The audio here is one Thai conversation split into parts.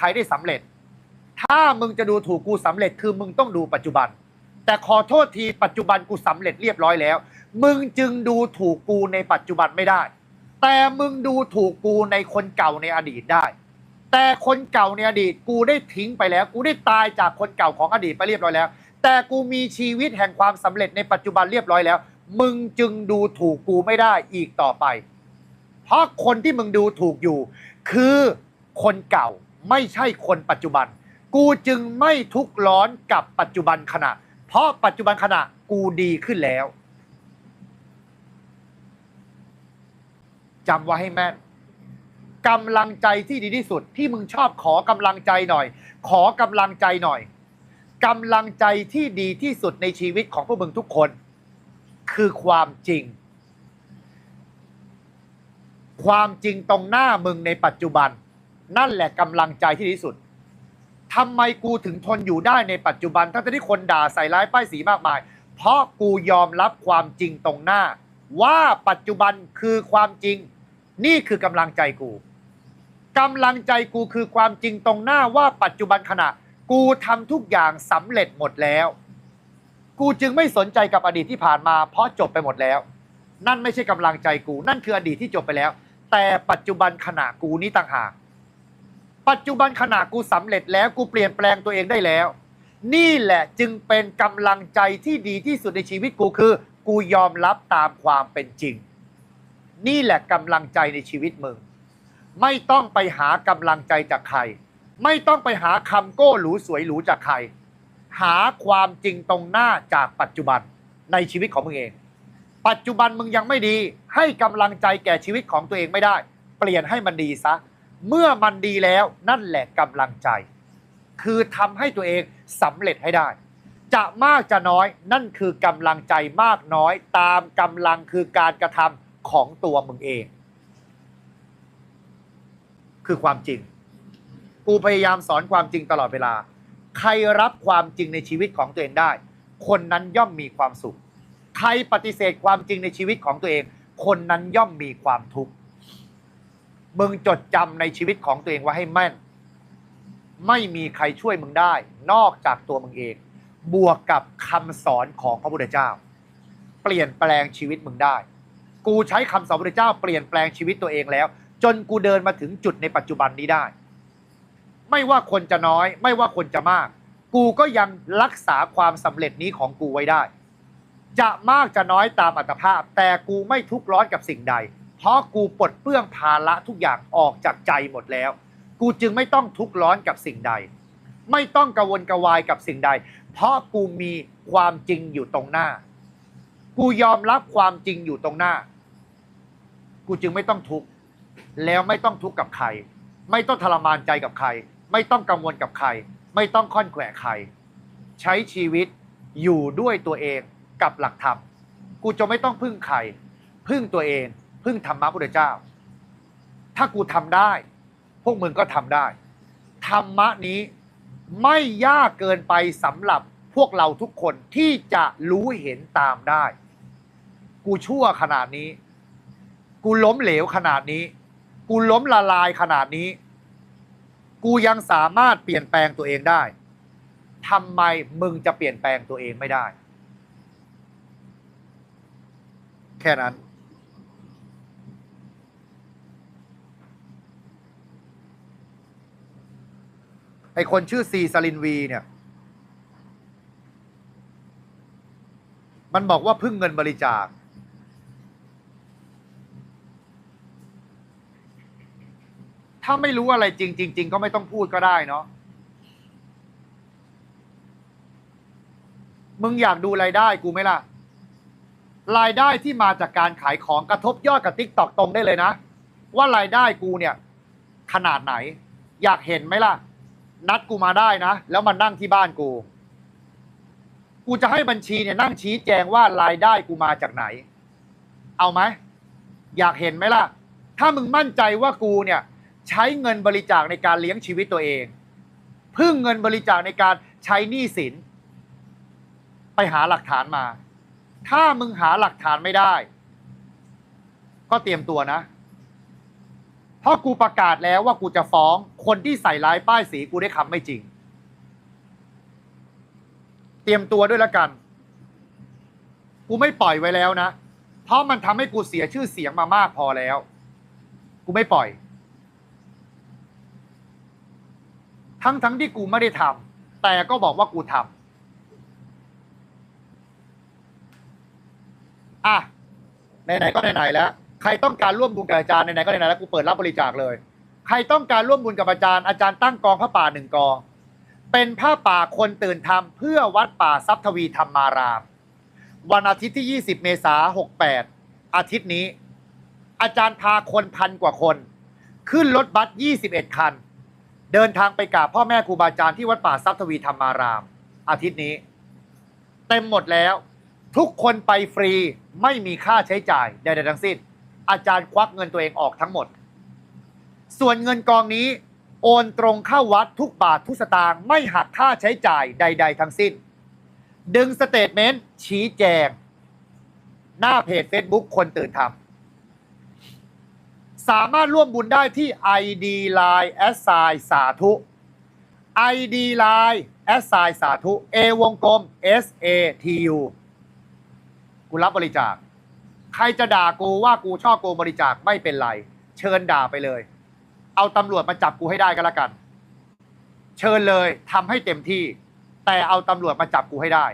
ใครได้สำเร็จ ถ้ามึงจะดูถูกกูสำเร็จคือมึงต้องดูปัจจุบัน แต่ขอโทษทีปัจจุบันกูสำเร็จเรียบร้อยแล้ว มึงจึงดูถูกกูในปัจจุบันไม่ได้ แต่มึงดูถูกกูในคนเก่าในอดีตได้ แต่คนเก่าในอดีตกูได้ทิ้งไปแล้ว กูได้ตายจากคนเก่าของอดีตไปเรียบร้อยแล้ว แต่กูมีชีวิตแห่งความสำเร็จในปัจจุบันเรียบร้อยแล้ว มึงจึงดูถูกกูไม่ได้อีกต่อไป เพราะคนที่มึงดูถูกอยู่ คือคนเก่า ไม่ใช่คนปัจจุบัน กูจึงไม่ทุกข์ร้อนกับปัจจุบันขณะ เพราะปัจจุบันขณะกูดีขึ้นแล้วจำไว้ให้แม่นกำลังใจที่ดีที่สุดที่มึงชอบขอกำลังใจหน่อย ขอกำลังใจหน่อยกำลังใจที่ดีที่สุดในชีวิตของพวกมึงทุกคน คือความจริง ความจริงตรงหน้ามึงในปัจจุบัน นั่นแหละกำลังใจที่ดีที่สุดทำไมกูถึงทนอยู่ได้ในปัจจุบันทั้งที่คนด่าใส่ร้ายป้ายสีมากมาย เพราะกูยอมรับความจริงตรงหน้า ว่าปัจจุบันคือความจริง นี่คือกำลังใจกูกำลังใจกูคือความจริงตรงหน้าว่าปัจจุบันขณะ กูทำทุกอย่างสำเร็จหมดแล้ว กูจึงไม่สนใจกับอดีตที่ผ่านมา เพราะจบไปหมดแล้ว นั่นไม่ใช่กำลังใจกู นั่นคืออดีตที่จบไปแล้ว แต่ปัจจุบันขณะกูนี้ต่างหาก ปัจจุบันขณะกูสำเร็จแล้วกูเปลี่ยนแปลงตัวเองได้แล้ว นี่แหละจึงเป็นกำลังใจที่ดีที่สุดในชีวิตกูคือ กูยอมรับตามความเป็นจริง นี่แหละกำลังใจในชีวิตมึง ไม่ต้องไปหากำลังใจจากใคร ไม่ต้องไปหาคำโก้หรูสวยหรูจากใคร หาความจริงตรงหน้าจากปัจจุบันในชีวิตของมึงเอง ปัจจุบันมึงยังไม่ดี ให้กำลังใจแก่ชีวิตของตัวเองไม่ได้ เปลี่ยนให้มันดีซะ เมื่อมันดีแล้วนั่นแหละกำลังใจ คือทำให้ตัวเองสำเร็จให้ได้ จะมากจะน้อยนั่นคือกำลังใจมากน้อยตามกำลังคือการกระทำของตัวมึงเอง คือความจริง กูพยายามสอนความจริงตลอดเวลา ใครรับความจริงในชีวิตของตัวเองได้ คนนั้นย่อมมีความสุข ใครปฏิเสธความจริงในชีวิตของตัวเอง คนนั้นย่อมมีความทุกข์ มึงจดจำในชีวิตของตัวเองไว้ให้แม่น ไม่มีใครช่วยมึงได้ นอกจากตัวมึงเอง บวกกับคำสอนของพระพุทธเจ้า เปลี่ยนแปลงชีวิตมึงได้ กูใช้คำสอนพระพุทธเจ้าเปลี่ยนแปลงชีวิตตัวเองแล้ว จนกูเดินมาถึงจุดในปัจจุบันนี้ได้ ไม่ว่าคนจะน้อย ไม่ว่าคนจะมาก กูก็ยังรักษาความสำเร็จนี้ของกูไว้ได้ จะมากจะน้อยตามอัตภาพ แต่กูไม่ทุกข์ร้อนกับสิ่งใด เพราะกูปลดเปลื้องภาระทุกอย่างออกจากใจหมดแล้ว กูจึงไม่ต้องทุกข์ร้อนกับสิ่งใด ไม่ต้องกังวลกระวายกับสิ่งใด เพราะกูมีความจริงอยู่ตรงหน้า กูยอมรับความจริงอยู่ตรงหน้า กูจึงไม่ต้องทุกข์แล้วไม่ต้องทุกข์กับใคร ไม่ต้องทรมานใจกับใคร ไม่ต้องกังวลกับใคร ไม่ต้องค่อนแขวะใคร ใช้ชีวิตอยู่ด้วยตัวเองกับหลักธรรมกูจะไม่ต้องพึ่งใคร พึ่งตัวเอง พึ่งธรรมะพุทธเจ้า ถ้ากูทำได้ พวกมึงก็ทำได้ ธรรมะนี้ไม่ยากเกินไปสำหรับพวกเราทุกคนที่จะรู้เห็นตามได้ กูชั่วขนาดนี้ กูล้มเหลวขนาดนี้ กูล้มละลายขนาดนี้ กูยังสามารถเปลี่ยนแปลงตัวเองได้ทำไมมึงจะเปลี่ยนแปลงตัวเองไม่ได้ แค่นั้น ไอคนชื่อซีซาลินวีเนี่ย มันบอกว่าพึ่งเงินบริจาค ถ้าไม่รู้อะไรจริงจริงๆก็ไม่ต้องพูดก็ได้เนาะมึงอยากดูรายได้กูไหมล่ะ รายได้ที่มาจากการขายของกระทบยอดกับทิกตอกตรงได้เลยนะ ว่ารายได้กูเนี่ย ขนาดไหน อยากเห็นไหมล่ะ นัดกูมาได้นะ แล้วมานั่งที่บ้านกู กูจะให้บัญชีเนี่ยนั่งชี้แจงว่ารายได้กูมาจากไหน เอาไหม อยากเห็นไหมล่ะ ถ้ามึงมั่นใจว่ากูเนี่ย ใช้เงินบริจาคในการเลี้ยงชีวิตตัวเอง พึ่งเงินบริจาคในการใช้หนี้สิน ไปหาหลักฐานมา ถ้ามึงหาหลักฐานไม่ได้ ก็เตรียมตัวนะ เพราะกูประกาศแล้วว่ากูจะฟ้อง คนที่ใส่ร้ายป้ายสีกูได้คำไม่จริง เตรียมตัวด้วยละกัน กูไม่ปล่อยไว้แล้วนะ เพราะมันทำให้กูเสียชื่อเสียงมามากพอแล้ว กูไม่ปล่อย ทั้งทั้งที่กูไม่ได้ทำแต่ก็บอกว่ากูทำอะไหนๆก็ไหนๆแล้ว ใครต้องการร่วมบุญกับอาจารย์ไหนๆก็ไหนๆแล้วกูเปิดรับบริจาคเลย ใครต้องการร่วมบุญกับอาจารย์อาจารย์ตั้งกองผ้าป่าหนึ่งกอง เป็นผ้าป่าคนตื่นธรรมเพื่อวัดป่าทรัพย์ทวีธรรมาราม วันอาทิตย์ที่ 20 เมษายน68 อาทิตย์นี้ อาจารย์พาคนพันกว่าคน ขึ้นรถบัส 21 คัน เดินทางไปกราบพ่อแม่ครูบาอาจารย์ที่วัดป่าทรัพย์ทวีธรรมาราม อาทิตย์นี้ เต็มหมดแล้ว ทุกคนไปฟรีไม่มีค่าใช้จ่ายใดๆทั้งสิ้น อาจารย์ควักเงินตัวเองออกทั้งหมด ส่วนเงินกองนี้ โอนตรงเข้าวัดทุกบาททุกสตางค์ไม่หักค่าใช้จ่ายใด ๆ ทั้งสิ้น ดึงสเตทเมนต์ชี้แจง หน้าเพจ Facebook คนตื่นทำสามารถร่วมบุญได้ที่ ID Line s อ i สาธุ ID Line s อ i สาธุ A วงกลม S A T U กูรับบริจาค ใครจะด่ากูว่ากูชอบโกงบริจาคไม่เป็นไร เชิญด่าไปเลย เอาตำรวจมาจับกูให้ได้ก็แล้วกัน เชิญเลยทำให้เต็มที่ แต่เอาตำรวจมาจับกูให้ได้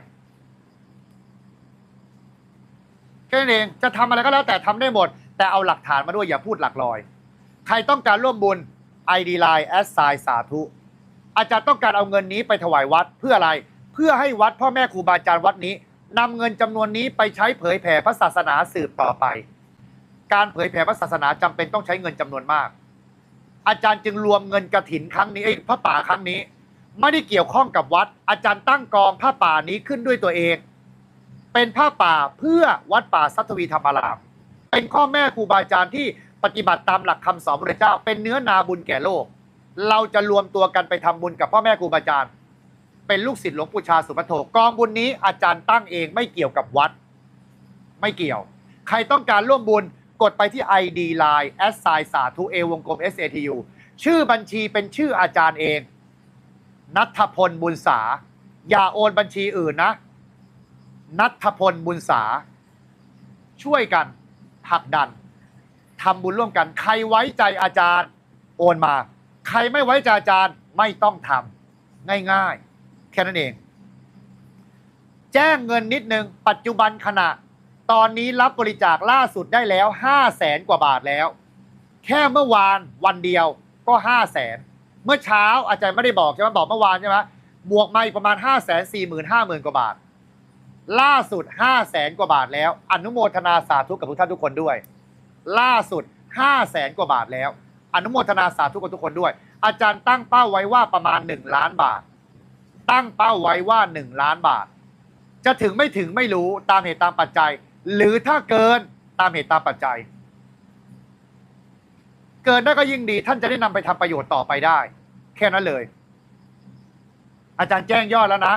แค่นั้นเองจะทำอะไรก็แล้วแต่ทำได้หมด แต่เอาหลักฐานมาด้วยอย่าพูดหลักลอย ใครต้องการร่วมบุญ ID Line s อ i สาธุ อาจารย์ต้องการเอาเงินนี้ไปถวายวัดเพื่ออะไร เพื่อให้วัดพ่อแม่ครูบาอาจารย์วัดนี้ นำเงินจำนวนนี้ไปใช้เผยแผ่พระศาสนาสืบต่อไป การเผยแผ่พระศาสนาจำเป็นต้องใช้เงินจำนวนมาก อาจารย์จึงรวมเงินกระถินครั้งนี้เอ้ยพระป่าครั้งนี้ ไม่ได้เกี่ยวข้องกับวัด อาจารย์ตั้งกองผ้าป่านี้ขึ้นด้วยตัวเอง เป็นผ้าป่าเพื่อวัดป่าสัตวีธรรมาราม เป็นข้อแม่ครูบาอาจารย์ที่ปฏิบัติตามหลักคำสอนพระเจ้า เป็นเนื้อนาบุญแก่โลก เราจะรวมตัวกันไปทำบุญกับพ่อแม่ครูบาอาจารย์ เป็นลูกศิษย์หลวงปู่ชาสุปโทกองบุญนี้อาจารย์ตั้งเองไม่เกี่ยวกับวัด ไม่เกี่ยว ใครต้องการร่วมบุญกดไปที่ ID Line แอสไซสาธุเอวงกลม SATU ชื่อบัญชีเป็นชื่ออาจารย์เอง นัทพลบุญษาอย่าโอนบัญชีอื่นนะ นัทพลบุญษาช่วยกันผลักดันทำบุญร่วมกัน ใครไว้ใจอาจารย์ โอนมา ใครไม่ไว้ใจอาจารย์ไม่ต้องทำง่าย ๆ แค่นั้นเอง แจ้งเงินนิดนึง ปัจจุบันขณะ ตอนนี้รับบริจาคล่าสุดได้แล้ว5 0 0แสนกว่าบาทแล้ว แค่เมื่อวานวันเดียวก็5 0 0แสนเมื่อเช้าอาจารย์ไม่ได้บอกใช่ไหมบอกเมื่อวานใช่ไหมบวกมาอีกประมาณ5 4 0 0 0 0 5 0,000กว่าบาท ล่าสุด5 0 0แสนกว่าบาทแล้ว อนุโมทนาสาธุกับทุกท่านทุกคนด้วย ล่าสุด5 0 0แสนกว่าบาทแล้ว อนุโมทนาสาธุกับทุกคนด้วย อาจารย์ตั้งเป้าไว้ว่าประมาณ1ล้านบาท ตั้งเป้าไว้ว่า 1 ล้านบาท จะถึงไม่ถึงไม่รู้ตามเหตุตามปัจจัย หรือถ้าเกินตามเหตุตามปัจจัย เกินได้ก็ยิ่งดีท่านจะได้นำไปทำประโยชน์ต่อไปได้ แค่นั้นเลย อาจารย์แจ้งยอดแล้วนะ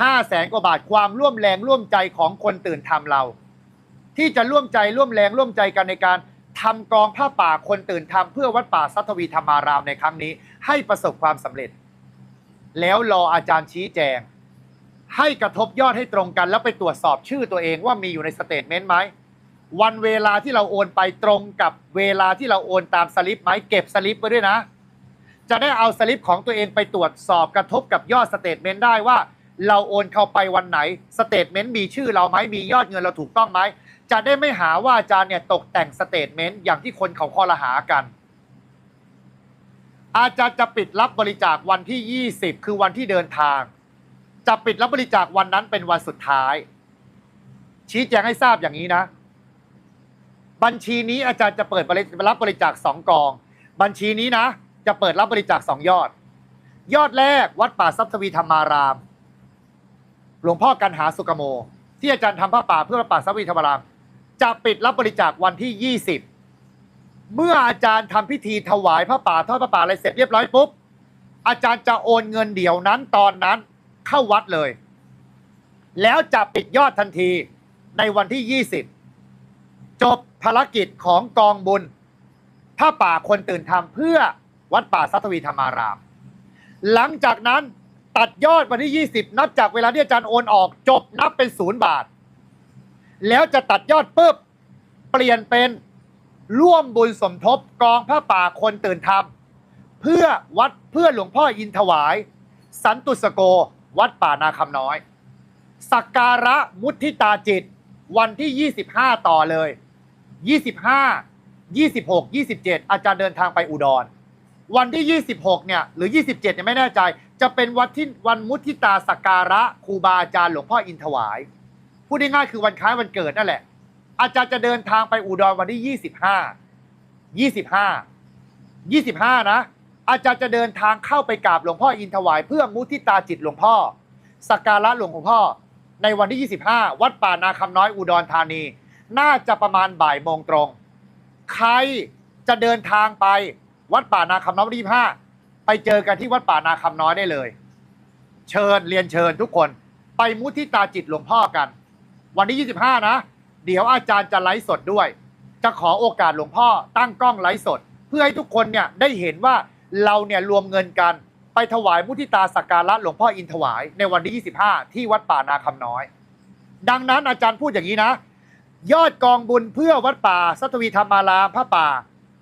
ห้าแสนกว่าบาทความร่วมแรงร่วมใจของคนตื่นทำเรา ที่จะร่วมใจร่วมแรงร่วมใจกันในการทำกองผ้าป่าคนตื่นทำเพื่อวัดป่าสัทวีธรรมารามในครั้งนี้ ให้ประสบความสำเร็จ แล้วรออาจารย์ชี้แจง ให้กระทบยอดให้ตรงกัน แล้วไปตรวจสอบชื่อตัวเองว่ามีอยู่ในสเตทเมนต์ไหมวันเวลาที่เราโอนไปตรงกับเวลาที่เราโอนตามสลิปไหมเก็บสลิปไว้ด้วยนะ จะได้เอาสลิปของตัวเองไปตรวจสอบกระทบกับยอดสเตทเมนต์ได้ว่า เราโอนเข้าไปวันไหนสเตทเมนต์มีชื่อเราไหมมียอดเงินเราถูกต้องไหมจะได้ไม่หาว่าอาจารย์เนี่ยตกแต่งสเตทเมนต์อย่างที่คนเขาคอรหากัน อาจารย์จะปิดรับบริจาควันที่ 20 คือวันที่เดินทาง จะปิดรับบริจาควันนั้นเป็นวันสุดท้าย ชี้แจงให้ทราบอย่างนี้นะ บัญชีนี้อาจารย์จะเปิดรับบริจาคสองกอง บัญชีนี้นะ จะเปิดรับบริจาคสองยอด ยอดแรกวัดป่าทรัพย์ทวีธรรมาราม หลวงพ่อกันหาสุกโม ที่อาจารย์ทำผ้าป่าเพื่อวัดป่าทรัพย์ทวีธรรมาราม จะปิดรับบริจาควันที่ 20 เมื่ออาจารย์ทำพิธีถวายผ้าป่าทอดผ้าป่าอะไรเสร็จเรียบร้อยปุ๊บอาจารย์จะโอนเงินเดี๋ยวนั้นตอนนั้นเข้าวัดเลย แล้วจะปิดยอดทันทีในวันที่ 20 จบภารกิจของกองบุญผ้าป่าคนตื่นธรรมเพื่อวัดป่าสัตวีธรรมาราม หลังจากนั้นตัดยอดวันที่ 20 นับจากเวลาที่อาจารย์โอนออก จบนับเป็นศูนย์บาท แล้วจะตัดยอดปุ๊บเปลี่ยนเป็น ร่วมบุญสมทบกองผ้าป่าคนตื่นธรรม เพื่อวัดเพื่อหลวงพ่ออินถวาย สันตุสโก วัดป่านาคำน้อย สักการะมุทิตาจิต วันที่ 25 ต่อเลย 25 26 27 อาจารย์เดินทางไปอุดร วันที่ 26 เนี่ย หรือ 27เนี่ยไม่แน่ใจ จะเป็นวันที่วันมุทิตาสักการะครูบาอาจารย์หลวงพ่ออินถวาย พูดง่ายๆคือวันคล้ายวันเกิดนั่นแหละ อาจารย์จะเดินทางไปอุดรวันที่25 25 25นะ อาจารย์จะเดินทางเข้าไปกราบหลวงพ่ออินถวาย เพื่อมุทิตาจิตหลวงพ่อสักการะหลวงพ่อ ในวันที่ 25 วัดป่านาคำน้อยอุดรธานี น่าจะประมาณบ่ายโมงตรง ใครจะเดินทางไปวัดป่านาคำน้อยวันที่25ไปเจอกันที่วัดป่านาคำน้อยได้เลย เชิญเรียนเชิญทุกคนไปมุทิตาจิตหลวงพ่อกัน วันที่ 25 นะ เดี๋ยวอาจารย์จะไลฟ์สดด้วย จะขอโอกาสหลวงพ่อตั้งกล้องไลฟ์สด เพื่อให้ทุกคนเนี่ยได้เห็นว่าเราเนี่ยรวมเงินกันไปถวายมุทิตาสักการะหลวงพ่ออินถวายในวันที่ 25 ที่วัดป่านาคำน้อย ดังนั้นอาจารย์พูดอย่างนี้นะ ยอดกองบุญเพื่อวัดป่าสัตวีธรรมารามพระป่า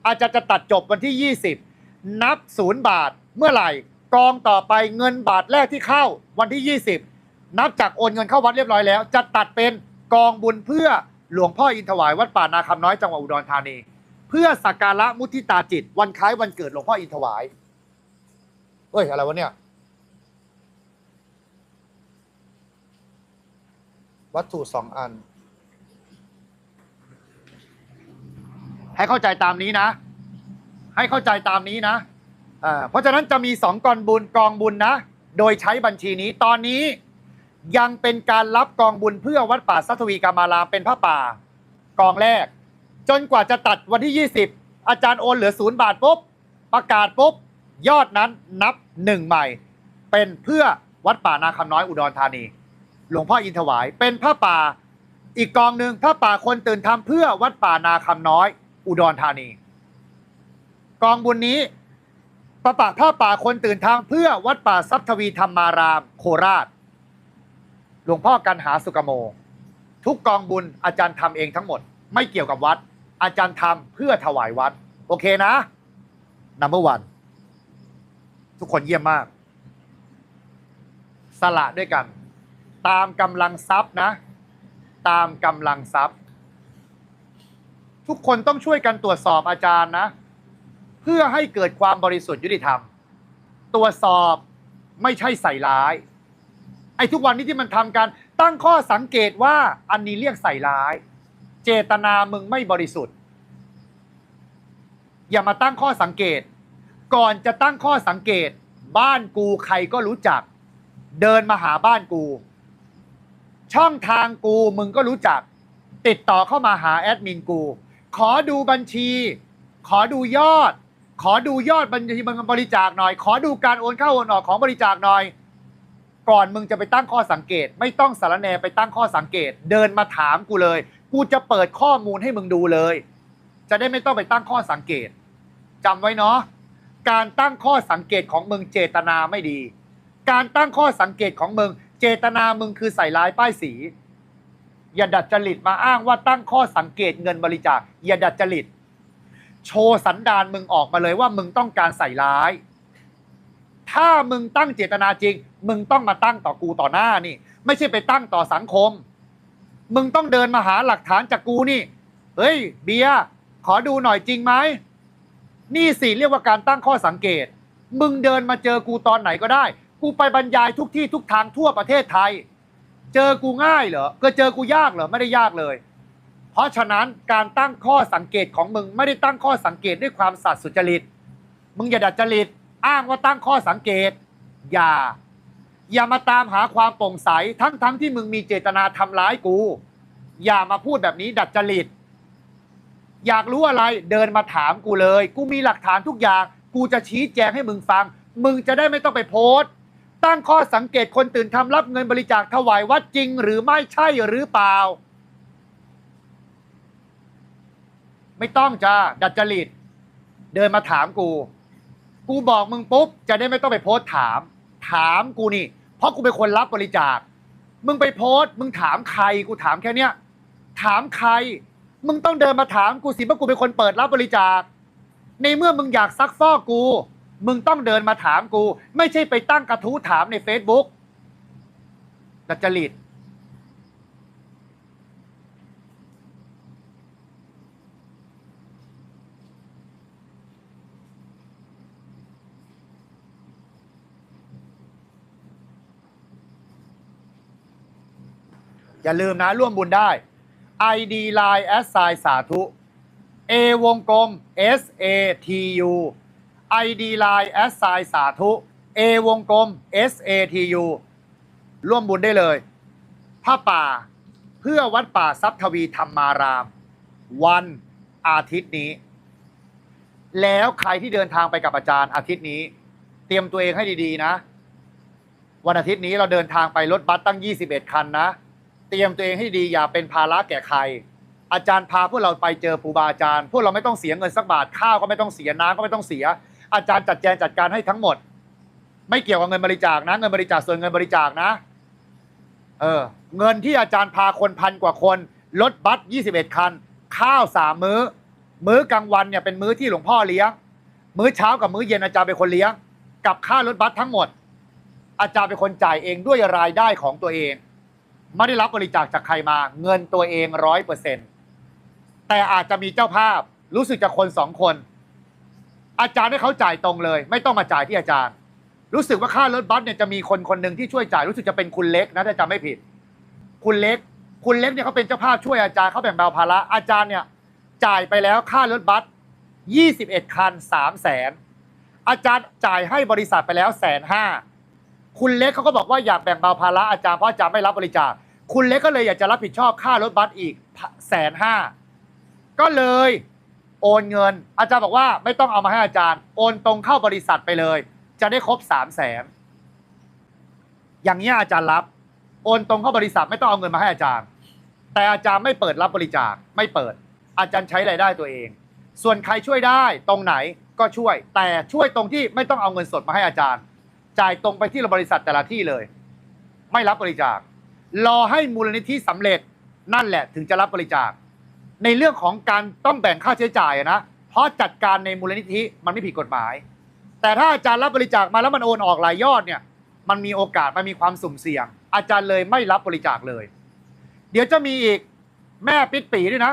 อาจารย์จะตัดจบวันที่ 20 นับศูนย์บาทเมื่อไหร่ กองต่อไปเงินบาทแรกที่เข้าวันที่ 20 นับจากโอนเงินเข้าวัดเรียบร้อยแล้ว จะตัดเป็น กองบุญเพื่อหลวงพ่ออินถวายวัดป่านาคำน้อยจังหวัดอุดรธานี เพื่อสักการะมุทิตาจิต วันคล้ายวันเกิดหลวงพ่ออินถวายเอ้ยอะไรวะเนี่ย วัตถุสองอัน ให้เข้าใจตามนี้นะ ให้เข้าใจตามนี้นะเพราะฉะนั้นจะมีสองกองบุญกองบุญนะ โดยใช้บัญชีนี้ตอนนี้ ยังเป็นการรับกองบุญเพื่อวัดป่าสัตวีกามารามเป็นพระป่ากองแรก จนกว่าจะตัดวันที่ 20 อาจารย์โอนเหลือศูนย์บาทปุ๊บ ประกาศปุ๊บ ยอดนั้นนับหนึ่งใหม่ เป็นเพื่อวัดป่านาคำน้อยอุดรธานี หลวงพ่ออินถวายเป็นพระป่าอีกกองหนึ่งพระป่าคนตื่นทำเพื่อวัดป่านาคำน้อย อุดรธานี กองบุญนี้ประป่าพระป่าคนตื่นทางเพื่อวัดป่าทรัพทวีธรรมาราม โคราช ลวงพ่อกันหาสุกโม ทุกกองบุญอาจารย์ทำเองทั้งหมด ไม่เกี่ยวกับวัด อาจารย์ทำเพื่อถวายวัด โอเคนะ number one ทุกคนเยี่ยมมาก สละด้วยกัน ตามกำลังทรัพย์นะ ตามกำลังทรัพย์ ทุกคนต้องช่วยกันตรวจสอบอาจารย์นะ เพื่อให้เกิดความบริสุทธิ์ยุติธรรม ตรวจสอบไม่ใช่ใส่ร้าย ไอ้ทุกวันนี้ที่มันทำกัน ตั้งข้อสังเกตว่าอันนี้เรียกใส่ร้าย เจตนามึงไม่บริสุทธิ์ อย่ามาตั้งข้อสังเกต ก่อนจะตั้งข้อสังเกต บ้านกูใครก็รู้จัก เดินมาหาบ้านกู ช่องทางกูมึงก็รู้จัก ติดต่อเข้ามาหาแอดมินกู ขอดูบัญชี ขอดูยอด ขอดูยอดบัญชีมึงบริจาคหน่อย ขอดูการโอนเข้าโอนออกของบริจาคหน่อย ก่อนมึงจะไปตั้งข้อสังเกต ไม่ต้องสารแนไปตั้งข้อสังเกต เดินมาถามกูเลย กูจะเปิดข้อมูลให้มึงดูเลย จะได้ไม่ต้องไปตั้งข้อสังเกตจำไว้เนาะการตั้งข้อสังเกตของมึงเจตนาไม่ดี การตั้งข้อสังเกตของมึง เจตนามึงคือใส่ร้ายป้ายสี อย่าดัดจริตมาอ้างว่าตั้งข้อสังเกตเงินบริจาคอย่าดัดจริต โชว์สันดานมึงออกมาเลยว่ามึงต้องการใส่ร้าย ถ้ามึงตั้งเจตนาจริง มึงต้องมาตั้งต่อกูต่อหน้านี่ ไม่ใช่ไปตั้งต่อสังคม มึงต้องเดินมาหาหลักฐานจากกูนี่ เฮ้ย เบียร์ขอดูหน่อยจริงไหมนี่สิเรียกว่าการตั้งข้อสังเกต มึงเดินมาเจอกูตอนไหนก็ได้ กูไปบรรยายทุกที่ทุกทางทั่วประเทศไทย เจอกูง่ายเหรอก็เจอกูยากเหรอไม่ได้ยากเลย เพราะฉะนั้นการตั้งข้อสังเกตของมึงไม่ได้ตั้งข้อสังเกตด้วยความสัตย์สุจริต มึงอย่าดัดจริต อ้างว่าตั้งข้อสังเกต อย่า อย่ามาตามหาความโปร่งใสทั้งทั้งที่มึงมีเจตนาทำร้ายกู อย่ามาพูดแบบนี้ดัดจริต อยากรู้อะไรเดินมาถามกูเลย กูมีหลักฐานทุกอย่าง กูจะชี้แจงให้มึงฟัง มึงจะได้ไม่ต้องไปโพสต์ตั้งข้อสังเกตคนตื่นทำรับเงินบริจาคถวายวัดจริง หรือไม่ใช่หรือเปล่า ไม่ต้องจ้าดัดจริต เดินมาถามกู กูบอกมึงปุ๊บ จะได้ไม่ต้องไปโพสต์ถาม ถามกูนี่ เพราะกูเป็นคนรับบริจาค มึงไปโพสต์ มึงถามใคร กูถามแค่เนี้ย ถามใคร มึงต้องเดินมาถามกูสิว่ากูเป็นคนเปิดรับบริจาค ในเมื่อมึงอยากซักฟอกกู มึงต้องเดินมาถามกู ไม่ใช่ไปตั้งกระทู้ถามใน Facebook ดัจจริต อย่าลืมนะร่วมบุญได้ ID Line s i สาธุ A วงกลม S A T U ID Line s i สาธุ A วงกลม S A T U ร่วมบุญได้เลยผ้าป่าเพื่อวัดป่าทรัพย์ทวีธรรมาราม วันอาทิตย์นี้ แล้วใครที่เดินทางไปกับอาจารย์อาทิตย์นี้ เตรียมตัวเองให้ดีๆนะ วันอาทิตย์นี้เราเดินทางไปรถบัสตั้ง 21 คันนะ เตรียมตัวเองให้ดีอย่าเป็นภาระแก่ใคร อาจารย์พาพวกเราไปเจอครูบาอาจารย์ พวกเราไม่ต้องเสียเงินสักบาทข้าวก็ไม่ต้องเสียน้ำก็ไม่ต้องเสีย อาจารย์จัดแจงจัดการให้ทั้งหมด ไม่เกี่ยวกับเงินบริจาคนะ เงินบริจาคส่วนเงินบริจาคนะ เออ เงินที่อาจารย์พาคนพันกว่าคนรถบัส21 คัน ข้าวสามมื้อ มื้อกลางวันเนี่ยเป็นมื้อที่หลวงพ่อเลี้ยง มื้อเช้ากับมื้อเย็นอาจารย์เป็นคนเลี้ยง กับค่ารถบัสทั้งหมด อาจารย์เป็นคนจ่ายเองด้วยรายได้ของตัวเอง ไม่ได้รับบริจาคจากใครมา เงินตัวเองร้อยเปอร์เซ็นแต่อาจจะมีเจ้าภาพรู้สึกจะคนสองคน อาจารย์ให้เขาจ่ายตรงเลย ไม่ต้องมาจ่ายที่อาจารย์ รู้สึกว่าค่ารถบัสเนี่ยจะมีคนคนหนึ่งที่ช่วยจ่ายรู้สึกจะเป็นคุณเล็กนะถ้าจำไม่ผิด คุณเล็ก คุณเล็กเนี่ยเขาเป็นเจ้าภาพช่วยอาจารย์เขาแบ่งเบาภาระอาจารย์เนี่ยจ่ายไปแล้วค่ารถบัส21คัน3แสนอาจารย์จ่ายให้บริษัทไปแล้วแสนห้า คุณเล็กเขาก็บอกว่าอยากแบ่งเบาภาระอาจารย์เพราะอาจารย์ไม่รับบริจาค คุณเล็กก็เลยอยากจะรับผิดชอบค่ารถบัสอีกแสนห้าก็เลยโอนเงิน อาจารย์บอกว่าไม่ต้องเอามาให้อาจารย์ โอนตรงเข้าบริษัทไปเลย จะได้ครบสามแสนอย่างนี้อาจารย์รับ โอนตรงเข้าบริษัทไม่ต้องเอาเงินมาให้อาจารย์ แต่อาจารย์ไม่เปิดรับบริจาคไม่เปิด อาจารย์ใช้รายได้ตัวเอง ส่วนใครช่วยได้ตรงไหนก็ช่วย แต่ช่วยตรงที่ไม่ต้องเอาเงินสดมาให้อาจารย์ จ่ายตรงไปที่บริษัทแต่ละที่เลย ไม่รับบริจาค รอให้มูลนิธิสำเร็จนั่นแหละถึงจะรับบริจาค ในเรื่องของการต้องแบ่งค่าใช้จ่ายนะ เพราะจัดการในมูลนิธิมันไม่ผิดกฎหมาย แต่ถ้าอาจารย์รับบริจาคมาแล้วมันโอนออกหลายยอดเนี่ย มันมีโอกาสมันมีความสุ่มเสี่ยง อาจารย์เลยไม่รับบริจาคเลย เดี๋ยวจะมีอีกแม่ปิดปีด้วยนะ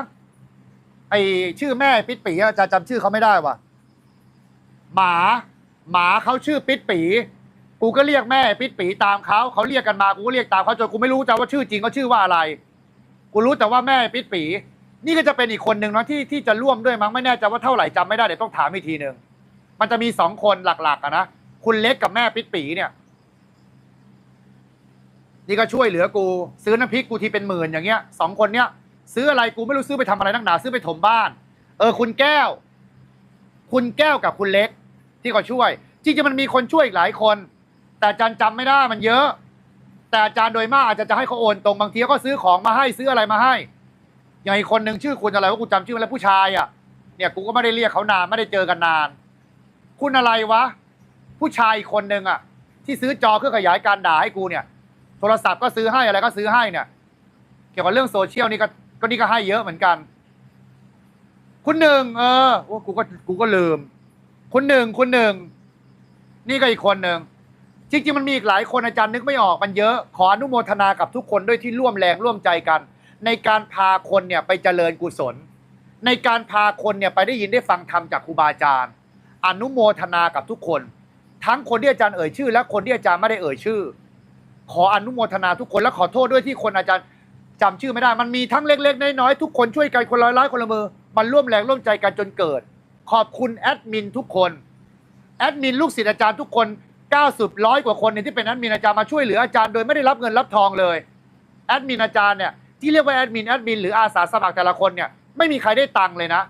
ไอชื่อแม่ปิดปีอาจารย์จำชื่อเขาไม่ได้ว่ะหมา หมาเขาชื่อปิดปี กูก็เรียกแม่ปิดปีตามเขาเขาเรียกกันมากูก็เรียกตามเขาจนกูไม่รู้จะว่าชื่อจริงเขาชื่อว่าอะไร กูรู้แต่ว่าแม่ปิดปี นี่ก็จะเป็นอีกคนหนึ่งเนาะที่ที่จะร่วมด้วยมั้งไม่แน่ใจว่าเท่าไหร่จำไม่ได้เดี๋ยวต้องถามอีกทีหนึ่งมันจะมีสองคนหลักๆอะนะคุณเล็กกับแม่ปิดปีเนี่ย นี่ก็ช่วยเหลือกู ซื้อน้ำพริกกูทีเป็นหมื่นอย่างเงี้ยสองคนเนี้ยซื้ออะไรกูไม่รู้ซื้อไปทำอะไรนักหนาซื้อไปถมบ้าน เออ คุณแก้ว คุณแก้วกับคุณเล็ก ที่เขาช่วยจริงๆมันมีคนช่วยอีกหลายคน แต่อาจารย์จำไม่ได้มันเยอะ แต่อาจารย์โดยมากอาจจะจะให้เขาโอนตรงบางทีเขาก็ซื้อของมาให้ซื้ออะไรมาให้ อย่างอีกคนหนึ่งชื่อคุณอะไรว่ากูจำชื่อไม่ได้ผู้ชายอะ เนี่ยกูก็ไม่ได้เรียกเขานานไม่ได้เจอกันนาน คุณอะไรวะ ผู้ชายอีกคนหนึ่งอะ ที่ซื้อจอเครื่องขยายการด่าให้กูเนี่ย โทรศัพท์ก็ซื้อให้อะไรก็ซื้อให้เนี่ย เกี่ยวกับเรื่องโซเชียลนี่ก็ก็นี่ก็ให้เยอะเหมือนกัน คุณหนึ่งเออโอ้กูก็กูก็ลืม คุณหนึ่งคุณหนึ่งนี่ก็อีกคนหนึ่ง จริงๆมันมีอีกหลายคนอาจารย์นึกไม่ออกมันเยอะ ขออนุโมทนากับทุกคนด้วยที่ร่วมแรงร่วมใจกัน ในการพาคนเนี่ยไปเจริญกุศล ในการพาคนเนี่ยไปได้ยินได้ฟังธรรมจากครูบาอาจารย์ อนุโมทนากับทุกคน ทั้งคนที่อาจารย์เอ่ยชื่อ และคนที่อาจารย์ไม่ได้เอ่ยชื่อ ขออนุโมทนาทุกคนและขอโทษด้วยที่คนอาจารย์จำชื่อไม่ได้ มันมีทั้งเล็กๆน้อยๆทุกคนช่วยกันคนละร้อยคนละมือ มันร่วมแรงร่วมใจกันจนเกิด ขอบคุณแอดมินทุกคน แอดมินลูกศิษย์อาจารย์ทุกคน 90ร้อยกว่าคนเนี่ยที่เป็นแอดมินอาจารย์มาช่วยเหลืออาจารย์โดยไม่ได้รับเงินรับทองเลยแอดมินอาจารย์เนี่ยที่เรียกว่าแอดมินแอดมินหรืออาสาสมัครแต่ละคนเนี่ยไม่มีใครได้ตังค์เลยนะ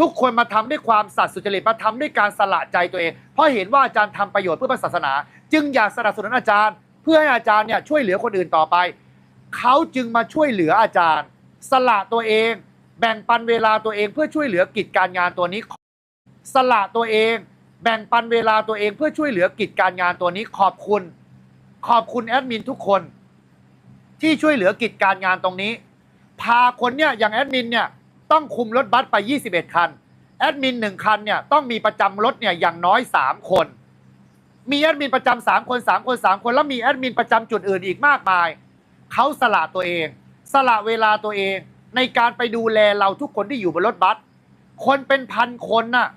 ทุกคนมาทำด้วยความสัตย์สุจริตมาทำด้วยการสละใจตัวเอง เพราะเห็นว่าอาจารย์ทำประโยชน์เพื่อพระศาสนา จึงอยากสนับสนุนอาจารย์ เพื่อให้อาจารย์เนี่ยช่วยเหลือคนอื่นต่อไป เขาจึงมาช่วยเหลืออาจารย์ สละตัวเอง แบ่งปันเวลาตัวเองเพื่อช่วยเหลือกิจการงานตัวนี้ สละตัวเอง แบ่งปันเวลาตัวเองเพื่อช่วยเหลือกิจการงานตัวนี้ขอบคุณ ขอบคุณแอดมินทุกคน ที่ช่วยเหลือกิจการงานตรงนี้ พาคนเนี่ยอย่างแอดมินเนี่ยต้องคุมรถบัสไป 21 คัน แอดมินหนึ่งคันเนี่ยต้องมีประจำรถเนี่ยอย่างน้อย 3 คน มีแอดมินประจำสามคนสามคนสามคน แล้วมีแอดมินประจำจุดอื่นอีกมากมาย เขาสละตัวเอง สละเวลาตัวเองในการไปดูแลเราทุกคนที่อยู่บนรถบัสคนเป็นพันคนน่ะ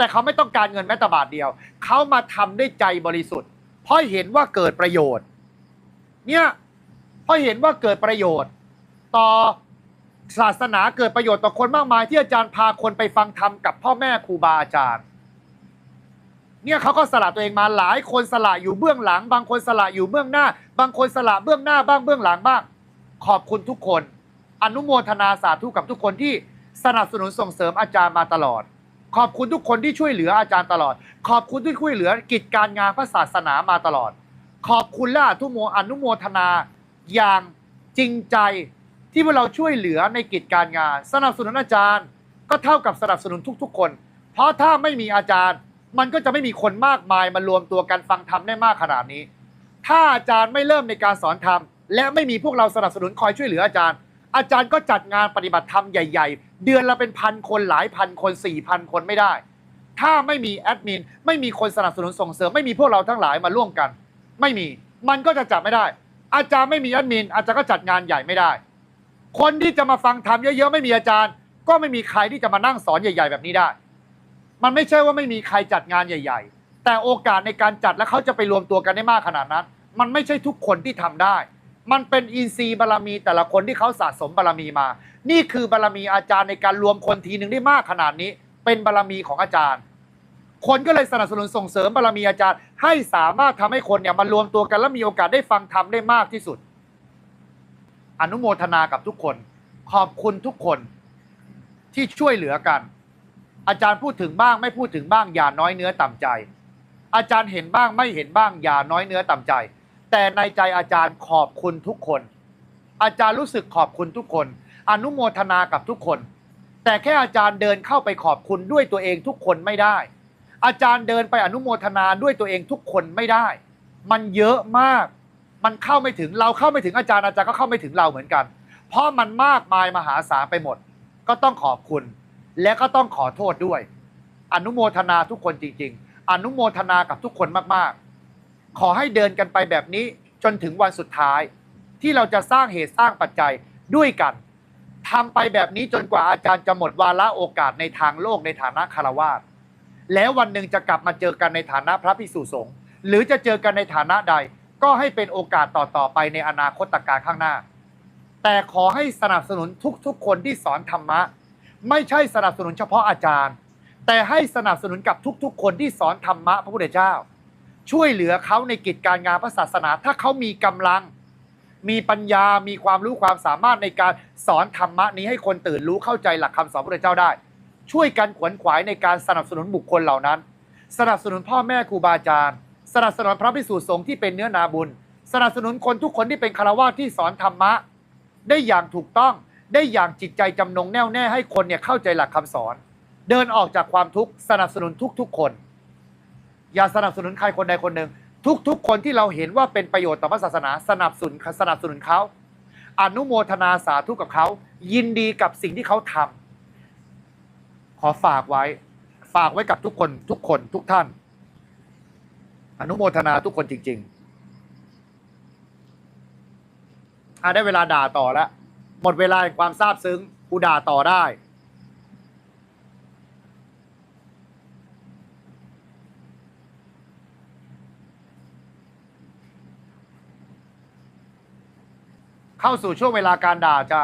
แต่เขาไม่ต้องการเงินแม้แต่บาทเดียว เขามาทำด้วยใจบริสุทธิ์ เพราะเห็นว่าเกิดประโยชน์ เนี่ยเพราะเห็นว่าเกิดประโยชน์ ต่อศาสนาเกิดประโยชน์ต่อคนมากมาย ที่อาจารย์พาคนไปฟังธรรมกับพ่อแม่ครูบาอาจารย์ เนี่ยเขาก็สละตัวเองมาหลายคนสละอยู่เบื้องหลัง บางคนสละอยู่เบื้องหน้า บางคนสละเบื้องหน้าบ้างเบื้องหลังบ้าง ขอบคุณทุกคน อนุโมทนาสาธุกับทุกคนที่สนับสนุนส่งเสริมอาจารย์มาตลอด ขอบคุณทุกคนที่ช่วยเหลืออาจารย์ตลอด ขอบคุณที่ช่วยเหลือกิจการงานพระศาสนามาตลอด ขอบคุณและอนุโมอนุโมทนาอย่างจริงใจที่พวกเราช่วยเหลือในกิจการงาน สนับสนุนอาจารย์ ก็เท่ากับสนับสนุนทุก ๆ คน เพราะถ้าไม่มีอาจารย์ มันก็จะไม่มีคนมากมายมารวมตัวกันฟังธรรมได้มากขนาดนี้ ถ้าอาจารย์ไม่เริ่มในการสอนธรรมและไม่มีพวกเราสนับสนุนคอยช่วยเหลืออาจารย์ อาจารย์ก็จัดงานปฏิบัติธรรมใหญ่ ๆ เดือนละเป็นพันคนหลายพันคนสี่พันคนไม่ได้ ถ้าไม่มีแอดมินไม่มีคนสนับสนุนส่งเสริมไม่มีพวกเราทั้งหลายมาร่วมกัน ไม่มีมันก็จะจัดไม่ได้ อาจารย์ไม่มีแอดมินอาจารย์ก็จัดงานใหญ่ไม่ได้ คนที่จะมาฟังธรรมเยอะๆไม่มีอาจารย์ ก็ไม่มีใครที่จะมานั่งสอนใหญ่ ๆ แบบนี้ได้ มันไม่ใช่ว่าไม่มีใครจัดงานใหญ่ ๆ แต่โอกาสในการจัดแล้วเขาจะไปรวมตัวกันได้มากขนาดนั้น มันไม่ใช่ทุกคนที่ทำได้ มันเป็นอินทรีย์บารมีแต่ละคนที่เขาสะสมบารมีมา นี่คือบารมีอาจารย์ในการรวมคนทีหนึ่งได้มากขนาดนี้ เป็นบารมีของอาจารย์ คนก็เลยสนับสนุนส่งเสริมบารมีอาจารย์ ให้สามารถทำให้คนเนี่ยมารวมตัวกัน และมีโอกาสได้ฟังธรรมได้มากที่สุด อนุโมทนากับทุกคน ขอบคุณทุกคนที่ช่วยเหลือกัน อาจารย์พูดถึงบ้างไม่พูดถึงบ้างอย่าน้อยเนื้อต่ำใจ อาจารย์เห็นบ้างไม่เห็นบ้างอย่าน้อยเนื้อต่ำใจ แต่ในใจอาจารย์ขอบคุณทุกคน อาจารย์รู้สึกขอบคุณทุกคน อนุโมทนากับทุกคน แต่แค่อาจารย์เดินเข้าไปขอบคุณด้วยตัวเองทุกคนไม่ได้ อาจารย์เดินไปอนุโมทนาด้วยตัวเองทุกคนไม่ได้ มันเยอะมาก มันเข้าไม่ถึงเราเข้าไม่ถึงอาจารย์อาจารย์ก็เข้าไม่ถึงเราเหมือนกัน เพราะมันมากมายมหาศาลไปหมด ก็ต้องขอบคุณ และก็ต้องขอโทษด้วย อนุโมทนาทุกคนจริง ๆ อนุโมทนากับทุกคนมากๆ ขอให้เดินกันไปแบบนี้จนถึงวันสุดท้าย ที่เราจะสร้างเหตุสร้างปัจจัยด้วยกันทำไปแบบนี้จนกว่าอาจารย์จะหมดวาระโอกาสในทางโลกในฐานะคารวาสแล้ววันหนึ่งจะกลับมาเจอกันในฐานะพระภิกษุสงฆ์หรือจะเจอกันในฐานะใด ก็ให้เป็นโอกาสต่อๆไปในอนาคตการข้างหน้า แต่ขอให้สนับสนุนทุกๆ คนที่สอนธรรมะ ไม่ใช่สนับสนุนเฉพาะอาจารย์ แต่ให้สนับสนุนกับทุกๆ คนที่สอนธรรมะพระพุทธเจ้า ช่วยเหลือเขาในกิจการงานพระศาสนา ถ้าเขามีกำลัง มีปัญญามีความรู้ความสามารถในการสอนธรรมะนี้ให้คนตื่นรู้เข้าใจหลักคำสอนพระเจ้าได้ ช่วยกันขวนขวายในการสนับสนุนบุคคลเหล่านั้น สนับสนุนพ่อแม่ครูบาอาจารย์ สนับสนุนพระภิกษุสงฆ์ที่เป็นเนื้อนาบุญ สนับสนุนคนทุกคนที่เป็นคารวะที่สอนธรรมะ ได้อย่างถูกต้องได้อย่างจิตใจจำนงแน่วแน่ให้คนเนี่ยเข้าใจหลักคำสอน เดินออกจากความทุกข์สนับสนุนทุกๆคน อย่าสนับสนุนใครคนใดคนหนึ่งทุกๆ คนที่เราเห็นว่าเป็นประโยชน์ต่อพระศาสนาสนับสนุนสนับสนุนเขาอนุโมทนาสาธุกับเขา ยินดีกับสิ่งที่เขาทำขอฝากไว้ ฝากไว้กับทุกคน ทุกคนทุกท่าน อนุโมทนาทุกคนจริงๆอะได้เวลาด่าต่อแล้ว หมดเวลาแห่งความซาบซึ้งกูด่าต่อได้ เข้าสู่ช่วงเวลาการด่าจ้ะ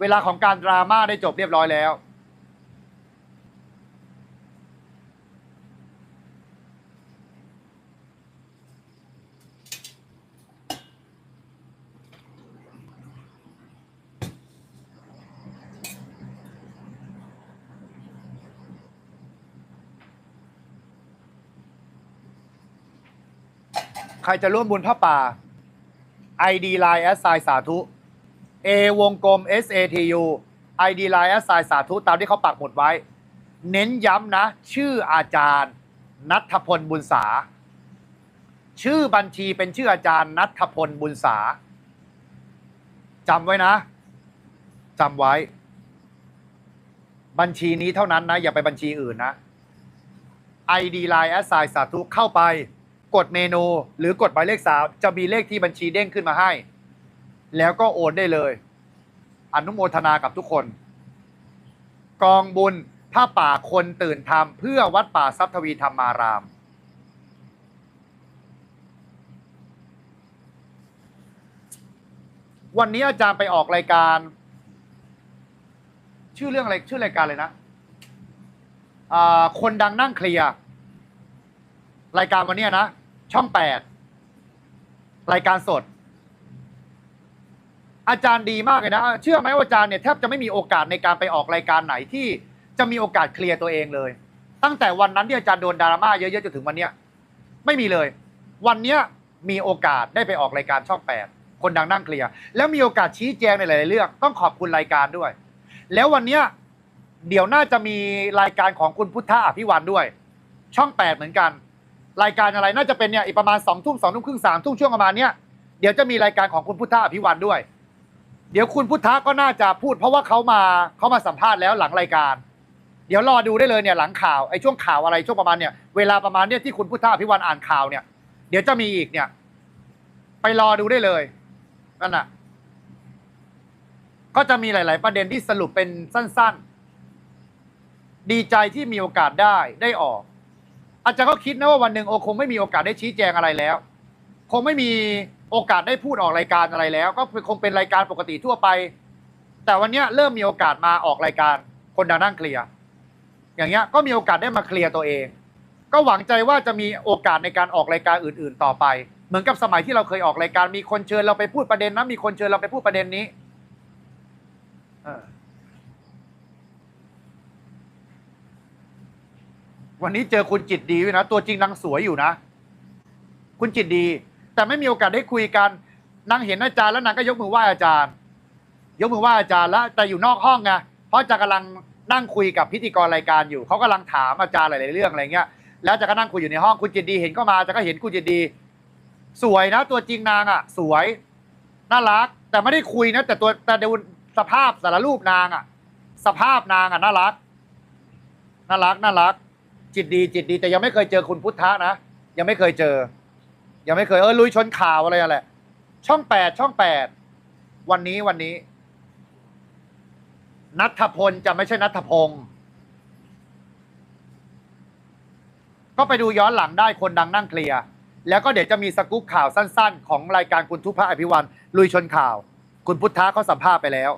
เวลาของการดราม่าได้จบเรียบร้อยแล้ว ใครจะร่วมบุญพระป่า ID Line แอสไซสาธุ A วงกลม S A T U ID Line แอสไซสาธุ ตามที่เขาปักหมุดไว้ เน้นย้ำนะ ชื่ออาจารย์นัทพลบุญษา ชื่อบัญชีเป็นชื่ออาจารย์นัทพลบุญษาจำไว้นะจำไว้ บัญชีนี้เท่านั้นนะ อย่าไปบัญชีอื่นนะ ID Line แอสไซสาธุเข้าไป กดเมนู หรือกดหมายเลขสามจะมีเลขที่บัญชีเด้งขึ้นมาให้ แล้วก็โอนได้เลย อนุโมทนากับทุกคน กองบุญผ้าป่าคนตื่นธรรมเพื่อวัดป่าทรัพย์ทวีธรรมาราม วันนี้อาจารย์ไปออกรายการ ชื่อเรื่องอะไรชื่อรายการเลยนะคนดังนั่งเคลียร์รายการวันนี้นะ ช่องแปดรายการสด อาจารย์ดีมากเลยนะ เชื่อไหมว่าอาจารย์เนี่ยแทบจะไม่มีโอกาสในการไปออกรายการไหนที่จะมีโอกาสเคลียร์ตัวเองเลย ตั้งแต่วันนั้นที่อาจารย์โดนดราม่าเยอะๆจนถึงวันเนี้ย ไม่มีเลย วันเนี้ยมีโอกาสได้ไปออกรายการช่องแปดคนดังนั่งเคลียร์แล้วมีโอกาสชี้แจงในหลายๆเรื่องต้องขอบคุณรายการด้วย แล้ววันเนี้ยเดี๋ยวน่าจะมีรายการของคุณพุทธะอภิวันด้วย ช่องแปดเหมือนกัน รายการอะไรน่าจะเป็นเนี่ยอีกประมาณสองทุ่มสองทุ่มครึ่งสามทุ่มช่วงประมาณเนี้ยเดี๋ยวจะมีรายการของคุณพุทธะอภิวันด้วย เดี๋ยวคุณพุทธะก็น่าจะพูด เพราะว่าเขามาเขามาสัมภาษณ์แล้วหลังรายการ เดี๋ยวรอดูได้เลยเนี่ยหลังข่าวไอ้ช่วงข่าวอะไรช่วงประมาณเนี่ยเวลาประมาณเนี่ยที่คุณพุทธะอภิวันอ่านข่าวเนี่ย เดี๋ยวจะมีอีกเนี่ย ไปรอดูได้เลยนั่นน่ะ ก็จะมีหลาย ๆ ประเด็นที่สรุปเป็นสั้น ๆ ดีใจที่มีโอกาสได้ได้ออก อาจารย์ก็คิดนะว่าวันหนึ่งโอคงไม่มีโอกาสได้ชี้แจงอะไรแล้ว คงไม่มีโอกาสได้พูดออกรายการอะไรแล้ว ก็คงเป็นรายการปกติทั่วไป แต่วันนี้เริ่มมีโอกาสมาออกรายการคนดังนั่งเคลียร์อย่างเงี้ยก็มีโอกาสได้มาเคลียร์ตัวเอง ก็หวังใจว่าจะมีโอกาสในการออกรายการอื่น ๆ ต่อไป เหมือนกับสมัยที่เราเคยออกรายการมีคนเชิญเราไปพูดประเด็นนั้นมีคนเชิญเราไปพูดประเด็นนี้ เออ วันนี้เจอคุณจิตดีด้วยนะ ตัวจริงนางสวยอยู่นะ คุณจิตดี แต่ไม่มีโอกาสได้คุยกันนางเห็นอาจารย์แล้วนางก็ยกมือไหว้อาจารย์ ยกมือไหว้อาจารย์แล้วแต่อยู่นอกห้องไงเพราะอาจารย์กำลังนั่งคุยกับพิธีกรรายการอยู่เขากำลังถามอาจารย์หลาย ๆ เรื่องอะไรเงี้ย แล้วอาจารย์ก็นั่งคุยอยู่ในห้องคุณจิตดีเห็นก็มาอาจารย์ก็เห็นคุณจิตดี สวยนะ ตัวจริงนางอะ สวยน่ารัก แต่ไม่ได้คุยนะ แต่ตัวแต่ดูสภาพสารรูปนางอะ สภาพนางอะน่ารักน่ารักน่ารัก จิตดีจิตดีแต่ยังไม่เคยเจอคุณพุทธะนะ ยังไม่เคยเจอ ยังไม่เคยเออลุยชนข่าวอะไรอะไรช่องแปดช่องแปดวันนี้วันนี้ นัทพลจะไม่ใช่นัทพงศ์ก็ไปดูย้อนหลังได้คนดังนั่งเคลียร์แล้วก็เดี๋ยวจะมีสกู๊ปข่าวสั้น ๆ ของรายการคุณทุพะอภิวันลุยชนข่าว คุณพุทธะเขาสัมภาษณ์ไปแล้ว